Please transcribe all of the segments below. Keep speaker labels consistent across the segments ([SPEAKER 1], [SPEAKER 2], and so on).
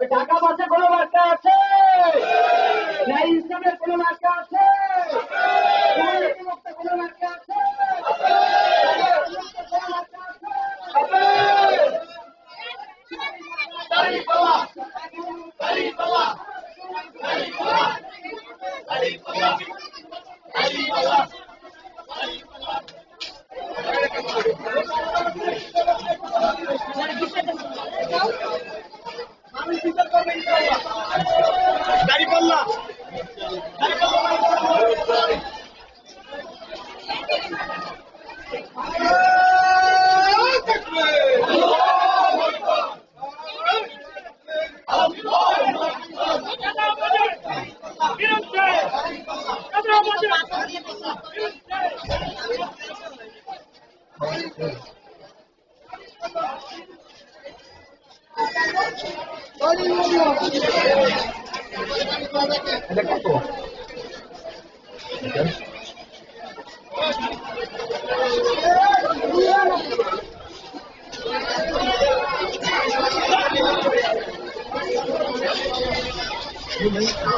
[SPEAKER 1] ঢাকা বাসে কোনো মার্কা আছে? ন্যায় ইসলামের কোনো মার্কা আছে? কোনো মার্কা আছে?
[SPEAKER 2] Ada kartu. Oke.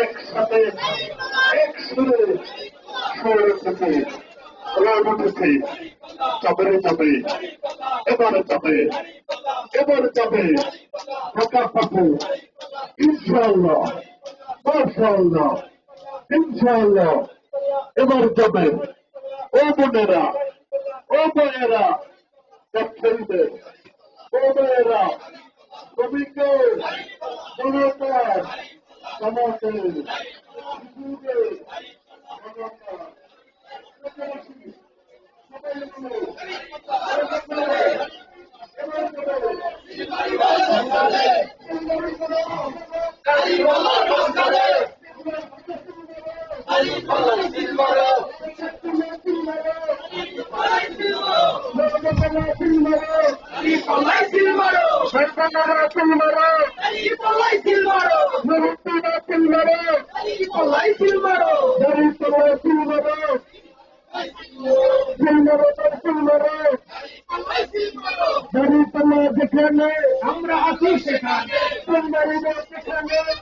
[SPEAKER 3] একসাথে একসাথে সরে রাজনীতি চাপে চাপে এবারে চাপে এবারে চাপে ফাঁকা ফাঁকু ইনশাআল্লাহ, মাশাআল্লাহ এবার যাবে। ও বোনেরা ও বোনেরা ব্যবসায়ীদের ও বোনেরা শ্রমিকের জনতার সমাজের
[SPEAKER 1] আমরা আছি সেখানে।
[SPEAKER 2] Thank you.